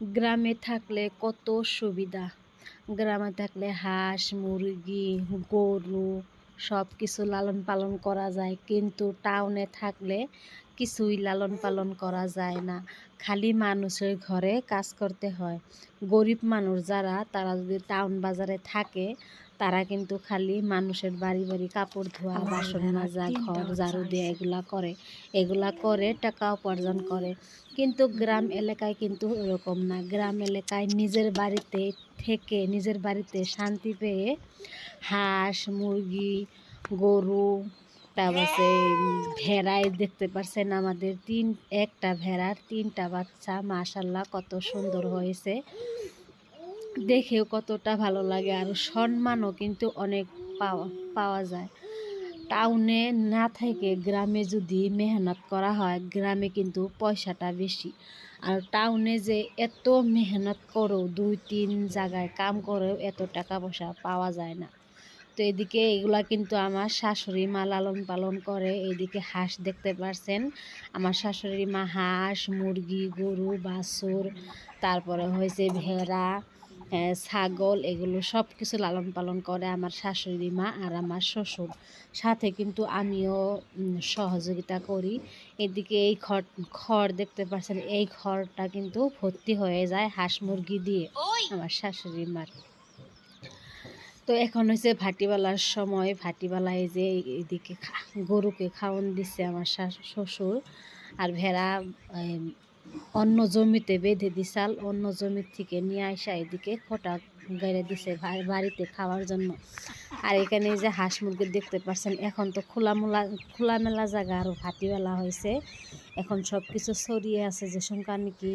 গ্রামে থাকলে কত সুবিধা। গ্রামে থাকলে হাঁস, মুরগি, গরু সব কিছু লালন পালন করা যায়। কিন্তু টাউনে থাকলে কিছুই লালন পালন করা যায় না। খালি মানুষের ঘরে কাজ করতে হয়। গরিব মানুষ যারা তারা যদি টাউন বাজারে থাকে তারা কিন্তু খালি মানুষের বাড়ি বাড়ি কাপড় ধোয়া বাসন মাজা ঘর ঝাড়ু দিয়ে এগুলা করে। এগুলা করে টাকা উপার্জন করে। কিন্তু গ্রাম এলাকায় কিন্তু এরকম না। গ্রাম এলাকায় নিজের বাড়িতে থেকে নিজের বাড়িতে শান্তি পেয়ে হাঁস মুরগি গরু তারপর সে ভেড়ায় দেখতে পারছেন আমাদের তিন, একটা ভেড়ার তিনটা বাচ্চা মাশাল্লাহ কত সুন্দর হয়েছে। দেখেও কতটা ভালো লাগে আর সম্মানও কিন্তু অনেক পাওয়া পাওয়া যায়। টাউনে না থেকে গ্রামে যদি মেহনত করা হয়, গ্রামে কিন্তু পয়সাটা বেশি। আর টাউনে যে এত মেহনত করো দুই, তিন জায়গায় কাম করেও এত টাকা পয়সা পাওয়া যায় না। তো এদিকে এগুলা কিন্তু আমার শাশুড়ি মা লালন পালন করে। এদিকে হাঁস দেখতে পারছেন। আমার শাশুড়ি মা হাঁস মুরগি গরু বাছুর তারপরে হয়েছে ভেড়া ছাগল এগুলো সব কিছু লালন পালন করে আমার শাশুড়ি মা আর আমার শ্বশুর। সাথে কিন্তু আমিও সহযোগিতা করি। এদিকে এই খড় খড় দেখতে পাচ্ছেন এই খড়টা কিন্তু ভর্তি হয়ে যায় হাঁস মুরগি দিয়ে আমার শাশুড়ি মার। তো এখন হচ্ছে ভাটিবেলার সময়। ভাটিবেলায় যে এদিকে গরুকে খাওয়ান দিচ্ছে আমার শ্বশুর আর ভেড়া অন্য জমিতে বেঁধে দিছাল অন্য জমির থেকে নিয়ে আসা এদিকে খোটা গাইড়ে দিছে বাড়িতে খাওয়ার জন্য। আর এখানে যে হাঁস মুরগি দেখতে পাচ্ছেন এখন তো খোলামেলা খোলামেলা জায়গা। আরও ভাটিবেলা হয়েছে এখন সব কিছু ছড়িয়ে আছে যে সংখ্যা নাকি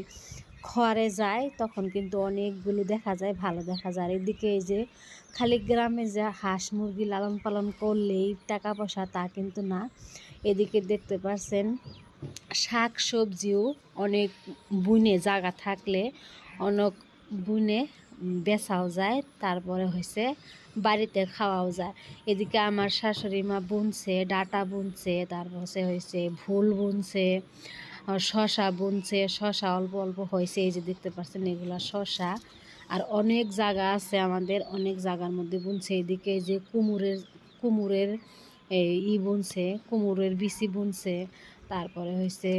খড়ে যায়, তখন কিন্তু অনেকগুলো দেখা যায়, ভালো দেখা যায়। এদিকে এই যে খালি গ্রামে যে হাঁস মুরগি লালন পালন করলেই টাকা পয়সা তা কিন্তু না। এদিকে দেখতে পাচ্ছেন শাক সবজিও অনেক বুনে, জায়গা থাকলে অনেক বুনে বেচাও যায়, তারপরে হয়েছে বাড়িতে খাওয়াও যায়। এদিকে আমার শাশুড়ি মা বুনছে, ডাটা বুনছে, তারপর হচ্ছে হয়েছে ভুল বুনছে শশা বুনছে, শশা অল্প অল্প হয়েছে, এই যে দেখতে পাচ্ছেন এগুলা শশা। আর অনেক জায়গা আছে আমাদের, অনেক জায়গার মধ্যে বুনছে। এদিকে যে কুমুরের কুমুরের ই বুনছে, কুমুরের বিচি বুনছে। তারপরে হয়েছে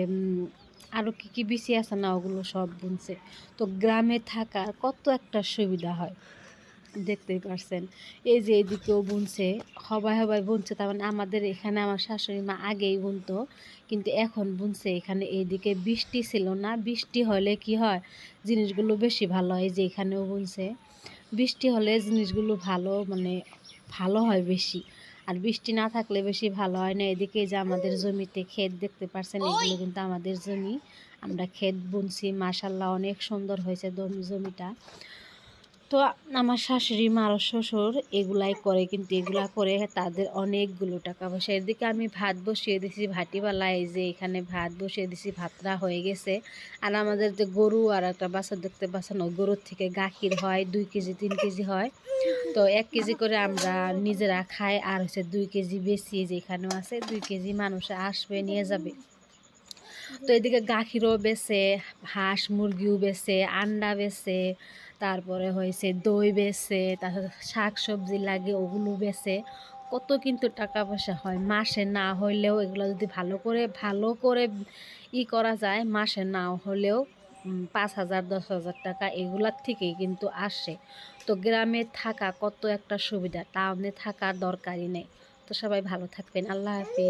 আরও কী কী বিচি আছে না, ওগুলো সব বুনছে। তো গ্রামে থাকার কত একটা সুবিধা হয়। দেখতেই পারছেন। এই যে এদিকেও বুনছে হবাই হবাই বুনছে, তার মানে আমাদের এখানে আমার শাশুড়ি মা আগেই বুনতো, কিন্তু এখন বুনছে। এখানে এইদিকে বৃষ্টি ছিল না, বৃষ্টি হলে কি হয়? জিনিসগুলো বেশি ভালো হয় যে এখানেও বুনছে। বৃষ্টি হলে জিনিসগুলো ভালো মানে ভালো হয় বেশি। আর বৃষ্টি না থাকলে বেশি ভালো হয় না। এদিকে যে আমাদের জমিতে ক্ষেত দেখতে পারছেন, এগুলো কিন্তু আমাদের জমি। আমরা ক্ষেত বুনছি মাসাল্লাহ অনেক সুন্দর হয়েছে জমিটা। তো আমার শাশুড়ি মার শ্বশুর এগুলাই করে, কিন্তু এগুলা করে তাদের অনেকগুলো টাকা পয়সা। এদিকে আমি ভাত বসিয়ে দিছি এই যে এখানে ভাত বসিয়ে দিছি, ভাতটা হয়ে গেছে। আর আমাদের যে গরু আর একটা বাচ্চা দেখতে ওই গরুর থেকে গাখির হয়, দুই কেজি, তিন কেজি হয়। তো এক কেজি করে আমরা নিজেরা খাই, আর হচ্ছে দুই কেজি বেশি যে এখানেও আছে, দুই কেজি মানুষ আসবে, নিয়ে যাবে। তো এদিকে গাখিরও বেছে হাঁস মুরগিও বেছে আন্ডা বেছে তারপরে হয়েছে দই বেছে তারপর শাক সবজি লাগে, ওগুলো বেছে কত কিন্তু টাকা পয়সা হয়। মাসে না হইলেও এগুলো যদি ভালো করে ভালো করে ই করা যায়, মাসে না হলেও পাঁচ হাজার, দশ হাজার টাকা এগুলার থেকেই কিন্তু আসে। তো গ্রামে থাকা কত একটা সুবিধা, টাউনে থাকার দরকারই নেই। তো সবাই ভালো থাকবেন। আল্লাহ হাফিজ।